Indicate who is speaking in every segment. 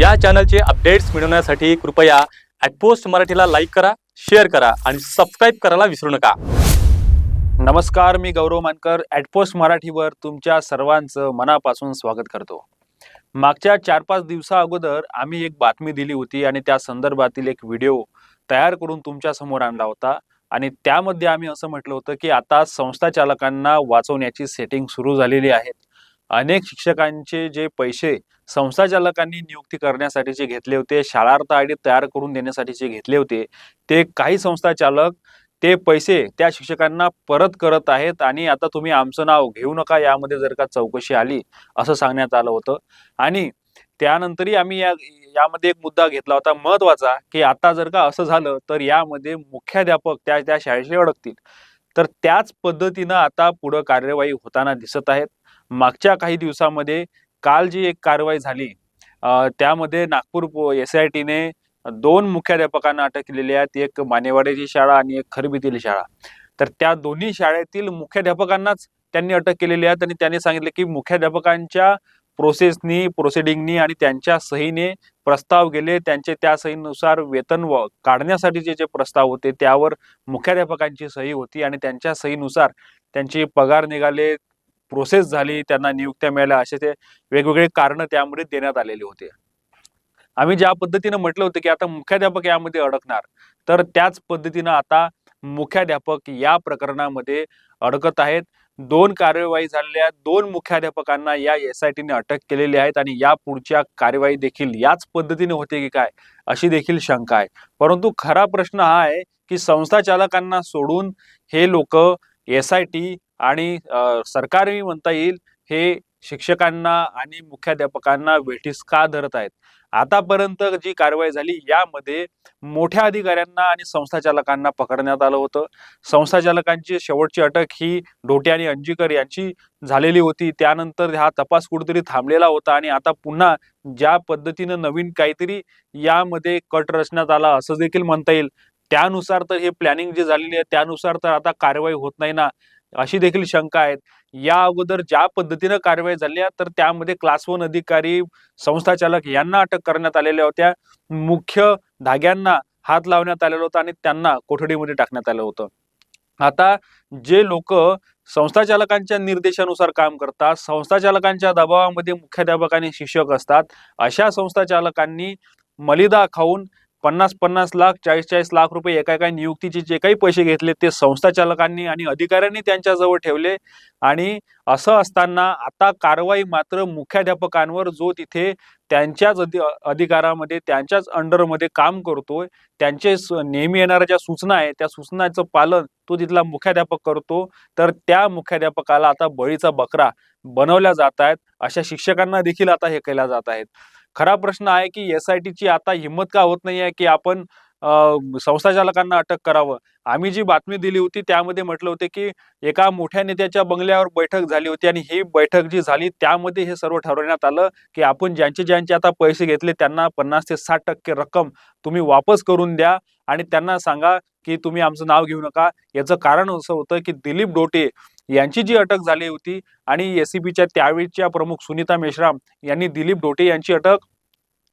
Speaker 1: या चॅनलचे अपडेट्स मिळवण्यासाठी कृपया ॲटपोस्ट मराठीला लाईक करा शेअर करा आणि सबस्क्राईब करायला विसरू नका.
Speaker 2: नमस्कार मी गौरव मानकर. ॲटपोस्ट मराठीवर तुमच्या सर्वांचं मनापासून स्वागत करतो. मागच्या चार पाच दिवसा अगोदर आम्ही एक बातमी दिली होती आणि त्या संदर्भातील एक व्हिडिओ तयार करून तुमच्यासमोर आणला होता. आणि त्यामध्ये आम्ही असं म्हटलं होतं की आता संस्था चालकांना वाचवण्याची सेटिंग सुरू झालेली आहे. अनेक शिक्षकांचे जे पैसे संस्थाचालकांनी नियुक्ती करण्यासाठीचे घेतले होते शाळार्थ आय डी तयार करून देण्यासाठीचे घेतले होते ते काही संस्थाचालक ते पैसे त्या शिक्षकांना परत करत आहेत आणि आता तुम्ही आमचं नाव घेऊ नका यामध्ये जर का चौकशी आली असं सांगण्यात आलं होतं. आणि त्यानंतरही आम्ही या यामध्ये एक मुद्दा घेतला होता महत्त्वाचा की आता जर का असं झालं तर यामध्ये मुख्याध्यापक त्या त्या शाळेशी अडकतील. तर त्याच पद्धतीनं आता पुढं कार्यवाही होताना दिसत आहेत. मागच्या काही दिवसामध्ये काल जी एक कारवाई झाली त्यामध्ये नागपूर एस आय टीने दोन मुख्याध्यापकांना अटक केलेली आहे. एक मानेवाड्याची शाळा आणि एक खरबीतील शाळा. तर त्या दोन्ही शाळेतील मुख्याध्यापकांनाच त्यांनी अटक केलेली आहे आणि त्यांनी सांगितले की मुख्याध्यापकांच्या प्रोसेसनी प्रोसिडिंगनी आणि त्यांच्या सहीने प्रस्ताव गेले. त्यांचे त्या सहीनुसार वेतन व काढण्यासाठीचे जे प्रस्ताव होते त्यावर मुख्याध्यापकांची सही होती आणि त्यांच्या सहीनुसार त्यांचे पगार निघाले. प्रोसेस झाली त्यांना नियुक्त्या मिळाल्या असे ते वेगवेगळे कारणं त्यामध्ये देण्यात आलेले होते. आम्ही ज्या पद्धतीनं म्हटलं होतं की आता मुख्याध्यापक यामध्ये अडकणार तर त्याच पद्धतीनं आता मुख्याध्यापक या प्रकरणामध्ये अडकत आहेत. दोन कार्यवाही झालेल्या दोन मुख्याध्यापकांना या एस आय टीने अटक केलेली आहेत आणि या पुढच्या कार्यवाही देखील याच पद्धतीने होते की काय अशी देखील शंका आहे. परंतु खरा प्रश्न हा आहे की संस्था चालकांना सोडून हे लोक एस आय टी आणि सरकारही म्हणता येईल हे शिक्षकांना आणि मुख्याध्यापकांना वेठीस का धरत आहेत? आतापर्यंत जी कारवाई झाली यामध्ये मोठ्या अधिकाऱ्यांना आणि संस्थाचालकांना पकडण्यात आलं होतं. संस्थाचालकांची शेवटची अटक ही डोटे आणि अंजीकर यांची झालेली होती. त्यानंतर हा तपास कुठेतरी थांबलेला होता आणि आता पुन्हा ज्या पद्धतीनं नवीन काहीतरी यामध्ये कट रचण्यात आला असं देखील म्हणता येईल. त्यानुसार तर हे प्लॅनिंग जे झालेली आहे त्यानुसार तर आता कारवाई होत नाही ना. अशी देखील शंका आहेत. या अगोदर ज्या पद्धतीनं कारवाई झाल्या तर त्यामध्ये क्लास वन अधिकारी संस्था चालक यांना अटक करण्यात आलेल्या होत्या. मुख्य धाग्यांना हात लावण्यात आलेला होता आणि त्यांना कोठडीमध्ये टाकण्यात आलं होतं. आता जे लोक संस्था चालकांच्या निर्देशानुसार काम करतात संस्था चालकांच्या दबावामध्ये मुख्याध्यापक आणि शिक्षक असतात अशा संस्था चालकांनी मलिदा खाऊन पन्नास पन्नास लाख चाळीस चाळीस लाख रुपये एका एका नियुक्तीचे जे काही पैसे घेतले ते संस्था चालकांनी आणि अधिकाऱ्यांनी त्यांच्याजवळ ठेवले. आणि असं असताना आता कारवाई मात्र मुख्याध्यापकांवर जो तिथे त्यांच्याच अधि अधिकारामध्ये त्यांच्याच अंडरमध्ये काम करतोय त्यांचे नेहमी येणाऱ्या ज्या सूचना आहे त्या सूचनाचं पालन तो तिथला मुख्याध्यापक करतो. तर त्या मुख्याध्यापकाला आता बळीचा बकरा बनवल्या जात आहेत अशा शिक्षकांना देखील आता हे केल्या जात आहेत. खरा प्रश्न आहे की एस आय टीची आता हिंमत का होत नाही आहे की आपण अं, संस्था चालकांना अटक करावं? आम्ही जी बातमी दिली होती त्यामध्ये म्हटलं होते की एका मोठ्या नेत्याच्या बंगल्यावर बैठक झाली होती आणि ही बैठक जी झाली त्यामध्ये हे सर्व ठरवण्यात आलं की आपण ज्यांचे ज्यांचे आता पैसे घेतले त्यांना पन्नास ते साठ टक्के रक्कम तुम्ही वापस करून द्या आणि त्यांना सांगा की तुम्ही आमचं नाव घेऊ नका. याचं कारण असं होतं की दिलीप डोटे यांची जी अटक झाली होती आणि एसीबीच्या त्यावेळीच्या प्रमुख सुनीता मेश्राम यांनी दिलीप डोटे यांची अटक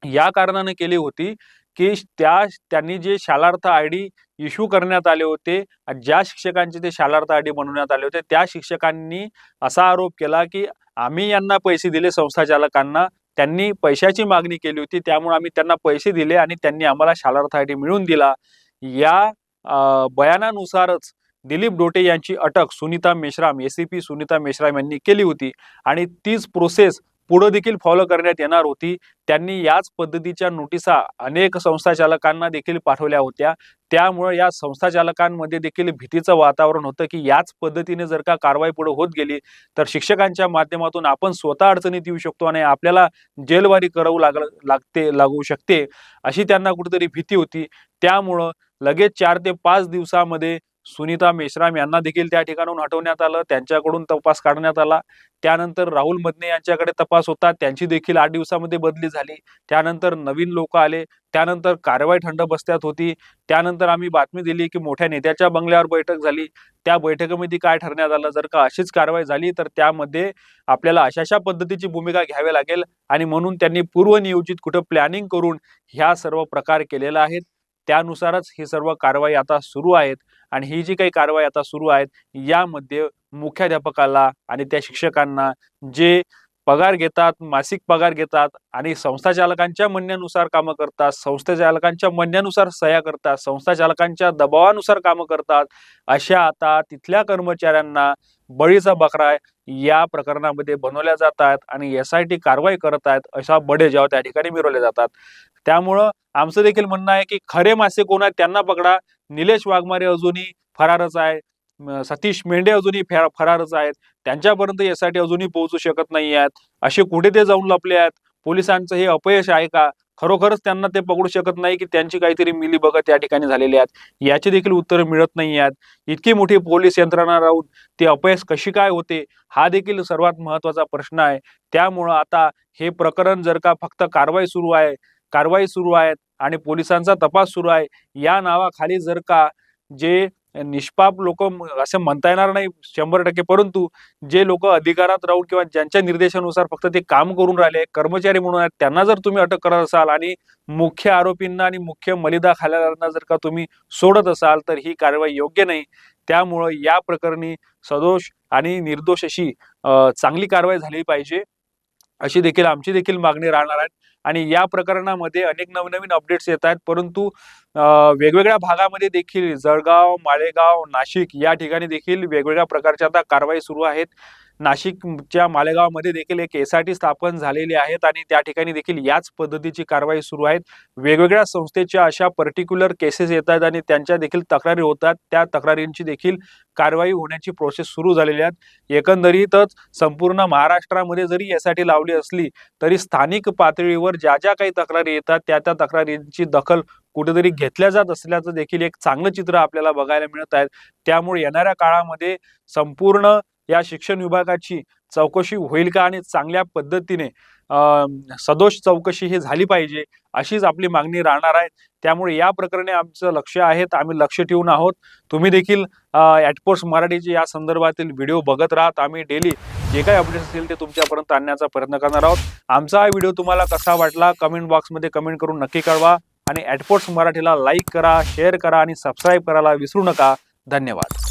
Speaker 2: या कारणाने केली होती की त्या त्यांनी जे शालार्थ आय डी इश्यू करण्यात आले होते आणि ज्या शिक्षकांचे ते शालार्थ आय डी बनवण्यात आले होते त्या शिक्षकांनी असा आरोप केला की आम्ही यांना पैसे दिले संस्था चालकांना त्यांनी पैशाची मागणी केली होती त्यामुळे आम्ही त्यांना पैसे दिले आणि त्यांनी आम्हाला शालार्थ आय डी मिळवून दिला. या बयानानुसारच दिलीप डोटे यांची अटक सुनीता मेश्राम एसीपी सुनीता मेश्राम यांनी केली होती आणि तीच प्रोसेस पुढे देखील फॉलो करण्यात येणार होती. त्यांनी याच पद्धतीच्या नोटिसा अनेक संस्थाचालकांना देखील पाठवल्या होत्या. त्यामुळे या संस्थाचालकांमध्ये देखील भीतीचं वातावरण होतं की याच पद्धतीने जर का कारवाई पुढे होत गेली तर शिक्षकांच्या माध्यमातून आपण स्वतः अडचणीत येऊ शकतो आणि आपल्याला जेलवारी करावं लाग लागते लागू शकते अशी त्यांना कुठेतरी भीती होती. त्यामुळं लगेच चार ते पाच दिवसामध्ये सुनीता मेश्राम यांना देखील त्या ठिकाणून हटवण्यात आलं त्यांच्याकडून तपास काढण्यात आला. त्यानंतर राहुल मदने यांच्याकडे तपास होता त्यांची देखील आठ दिवसामध्ये बदली झाली. त्यानंतर नवीन लोक आले त्यानंतर कारवाई थंड बस्त्यात होती. त्यानंतर आम्ही बातमी दिली की मोठ्या नेत्याच्या बंगल्यावर बैठक झाली. त्या बैठकीमध्ये काय ठरण्यात आलं? जर का अशीच कारवाई झाली तर त्यामध्ये आपल्याला अशा अशा पद्धतीची भूमिका घ्यावी लागेल आणि म्हणून त्यांनी पूर्वनियोजित कुठं प्लॅनिंग करून ह्या सर्व प्रकार केलेला आहेत. त्यानुसारच ही सर्व कारवाई आता सुरू आहेत आणि ही जी काही कारवाई आता सुरू आहेत यामध्ये मुख्याध्यापकाला आणि त्या शिक्षकांना जे पगार घेतात मासिक पगार घेतात आणि संस्था चालकांच्या म्हणण्यानुसार कामं करतात संस्था चालकांच्या म्हणण्यानुसार सह्या करतात संस्था चालकांच्या दबावानुसार कामं करतात अशा आता तिथल्या कर्मचाऱ्यांना बळीचा बकरा या प्रकरणामध्ये बनवल्या जातात आणि एस आय टी कारवाई करत आहेत अशा बडे जेव्हा त्या ठिकाणी मिरवले जातात. त्यामुळं आमचं देखील म्हणणं आहे की खरे मासे कोण आहेत त्यांना पकडा. निलेश वाघमारे अजूनही फरारच आहे. सतीश मेंढे अजूनही फरारच आहेत. त्यांच्यापर्यंत यासाठी अजूनही पोहोचू शकत नाही आहेत. असे कुठे ते जाऊन लपले आहेत? पोलिसांचं हे अपयश आहे का? खरोखरच त्यांना ते पकडू शकत नाही की त्यांची काहीतरी मिली बघत या ठिकाणी झालेली आहेत? याची देखील उत्तर मिळत नाही आहेत. इतकी मोठी पोलीस यंत्रणा राहून ते अपयश कशी काय होते? हा देखील सर्वात महत्त्वाचा प्रश्न आहे. त्यामुळं आता हे प्रकरण जर का फक्त कारवाई सुरू आहे कारवाई सुरू आहेत आणि पोलिसांचा तपास सुरू आहे. या नावाखाली जर का जे निष्पाप लोक असं म्हणता येणार नाही शंभर टक्के परंतु जे लोक अधिकारात राहून किंवा ज्यांच्या निर्देशानुसार फक्त ते काम करून राहिले कर्मचारी म्हणून आहेत त्यांना जर तुम्ही अटक करत असाल आणि मुख्य आरोपींना आणि मुख्य मलिदा खाल्यादारांना जर का तुम्ही सोडत असाल तर ही कारवाई योग्य नाही. त्यामुळं या प्रकरणी सदोष आणि निर्दोष अशी चांगली कारवाई झाली पाहिजे. अशी देखील आमची देखील मागणी राहणार आहे. आणि या प्रकरणामध्ये अनेक नवनवीन अपडेट्स येत आहेत. परंतु वेगवेगळ्या भागामध्ये देखील जळगाव माळेगाव नाशिक या ठिकाणी देखील वेगवेगळ्या प्रकारच्या आता कारवाई सुरू आहेत. नाशिकच्या मालेगावमध्ये देखील एक एस आय टी स्थापन झालेली आहेत आणि त्या ठिकाणी देखील याच पद्धतीची कारवाई सुरू आहेत. वेगवेगळ्या संस्थेच्या अशा पर्टिक्युलर केसेस येतात आणि त्यांच्या देखील तक्रारी होतात त्या तक्रारींची देखील कारवाई होण्याची प्रोसेस सुरू झालेली आहे एकंदरीतच संपूर्ण महाराष्ट्रामध्ये जरी एस आय टी लावली असली तरी स्थानिक पातळीवर ज्या ज्या काही तक्रारी येतात त्या त्या तक्रारींची दखल कुठेतरी घेतल्या जात असल्याचं देखील एक चांगलं चित्र आपल्याला बघायला मिळत आहे. त्यामुळे येणाऱ्या काळामध्ये संपूर्ण या शिक्षण विभागाची चौकशी होईल का आणि चांगल्या पद्धतीने सदोष चौकशी ही झाली पाहिजे अशीच आपली मागणी राहणार आहे. त्यामुळे या प्रकरणी आमचं लक्ष आहे आम्ही लक्ष ठेवून आहोत. तुम्ही देखील ॲटपोस्ट मराठीचे या संदर्भातील व्हिडिओ बघत राहत आम्ही डेली जे काही अपडेट्स असतील ते तुमच्यापर्यंत आणण्याचा प्रयत्न करणार आहोत. आमचा हा व्हिडिओ तुम्हाला कसा वाटला कमेंट बॉक्समध्ये कमेंट करून नक्की कळवा आणि ॲटपोर्ट्स मराठीला लाईक करा शेअर करा आणि सबस्क्राईब करायला विसरू नका. धन्यवाद.